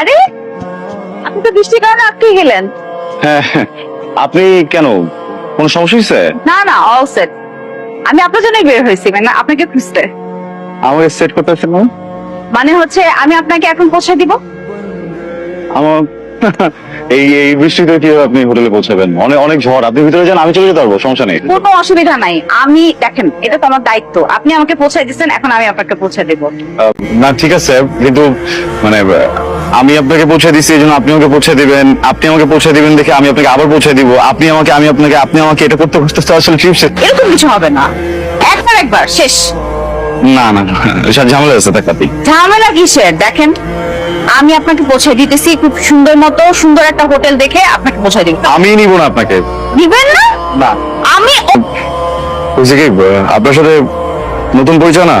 আরে আপনি তো বৃষ্টির কারণে আটকে গেলেন। হ্যাঁ আপনি কেন? কোনো সমস্যা হয়েছে? না না অল সেট আমি আপনার জন্যই বের হয়েছি মানে আপনাকে খুঁজতে। আমাকে সেট করতে পারছেন না? মানে হচ্ছে আমি আপনাকে এখন পৌঁছে দিব? আমার এই এই বৃষ্টিতে কীভাবে আপনি হোটেলে পৌঁছাবেন? অনেক অনেক ঝড়। আপনি ভিতরে যান আমি চলে যেতে পারব সমস্যা নেই। কোনো অসুবিধা নাই। আমি দেখেন এটা তো আমার দায়িত্ব। আপনি আমাকে পৌঁছাই দিচ্ছেন এখন আমি আপনাকে পৌঁছে দেব। না ঠিক আছে কিন্তু মানে আমি আপনাকে পৌঁছে দিচ্ছি এই জন্য আপনি আমাকে পৌঁছে দিবেন। আপনি আমাকে পৌঁছে দিবেন দেখে আমি আপনাকে আবার পৌঁছে দিব। আপনি আমাকে আমি আপনাকে আপনি আমাকে এটা করতে করতে আসলে ট্রিপ এরকম কিছু হবে না। একবার একবার শেষ। না না না এসব ঝামেলা আছে টাকাতেই ঝামেলা কিসের? দেখেন আমি আপনাকে পৌঁছে দিতেছি খুব সুন্দর মতো সুন্দর একটা হোটেল দেখে আপনাকে পৌঁছে দিব। আমি নিব না আপনাকে। দিবেন না? না। আমি বুঝছি কি? আপনার সাথে নতুন পরিচয় না?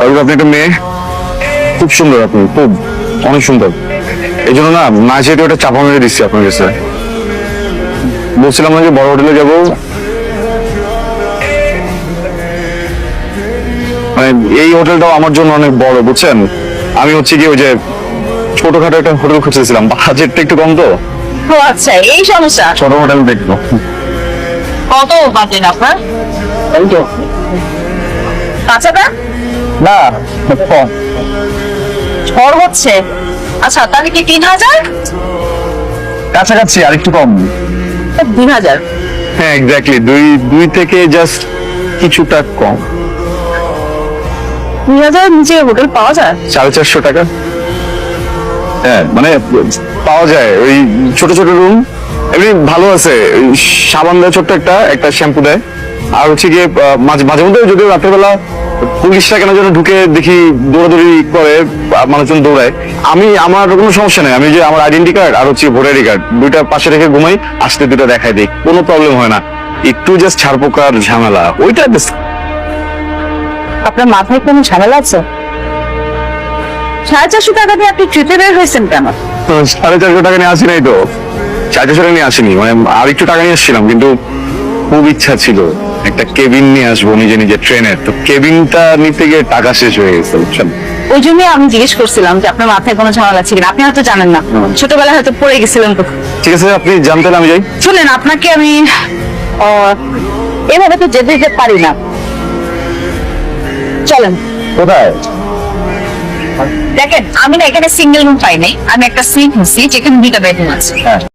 আর আপনি একটা মেয়ে? খুব সুন্দর আপনি খুব অনেক সুন্দর। এই জন্য না না যেহেতু একটা চাপা মেরে দিচ্ছি আপনার কাছে। বলছিলাম না যে বড় হোটেলে যাব। মানে এই হোটেলটাও আমার জন্য অনেক বড় বুঝছেন? আমি হচ্ছে কি ওই যে ছোটখাটো একটা হোটেল খুঁজতেছিলাম বাজেটটা একটু কম তো। ও আচ্ছা এই সমস্যা। ছোট হোটেল দেখব। কত বাজেট আপনার? এই তো। কাঁচাটা? না কম। ঝড় হচ্ছে। আচ্ছা তাহলে কি তিন হাজার? কাছাকাছি আর একটু কম দুই হাজার। হ্যাঁ এক্স্যাক্টলি দুই দুই থেকে জাস্ট কিছুটা কম। দুই হাজার নিচে হোটেল পাওয়া যায়? সাড়ে চারশো টাকা। হ্যাঁ মানে পাওয়া যায়। ওই ছোট ছোট রুম এমনি ভালো আছে। সাবান দেয় ছোট্ট একটা একটা শ্যাম্পু দেয়। আর হচ্ছে গিয়ে মাঝে মাঝে মধ্যে যদিও রাতের বেলা পুলিশরা কেন যেন ঢুকে দেখি দৌড়াদৌড়ি করে মানুষজন দৌড়ায়। আমি আমার কোনো সমস্যা নেই। আমি যে আমার আইডেন্টি কার্ড আর হচ্ছে ভোটার আইডি কার্ড দুইটা পাশে রেখে ঘুমাই আসতে দুটো দেখাই দিই। কোনো প্রবলেম হয় না। একটু জাস্ট ছাড়পোকার ঝামেলা। ওইটা আপনার মাথায় কোনো ঝামেলা আছে? সাড়ে চারশো টাকা দিয়ে আপনি ট্রিপে বের হয়েছেন কেন? সাড়ে চারশো টাকা নিয়ে আসি নাই তো। সাড়ে চারশো টাকা নিয়ে আসিনি। মানে আর একটু টাকা নিয়ে আসছিলাম কিন্তু খুব ইচ্ছা ছিল। একটা কেবিন নিয়ে আসব নিজে নিজে ট্রেনের। তো কেবিনটা নিতে গিয়ে টাকা শেষ হয়ে গেছে বুঝছেন? ওই জন্যই আমি জিজ্ঞেস করছিলাম যে আপনার মাথায় কোনো ঝামেলা আছে কিনা? আপনি হয়তো জানেন না। ছোটবেলায় হয়তো পড়ে গেছিলেন তো। ঠিক আছে আপনি জানতে হলে আমি যাই। শুনেন আপনাকে আমি এভাবে তো যেতে যেতে পারি না। চলেন। কোথায়? দেখেন আমি না এখানে সিঙ্গেল রুম পাই নাই। আমি একটা সুইট নিচ্ছি যেখানে দুইটা বেডরুম আছে। হ্যাঁ।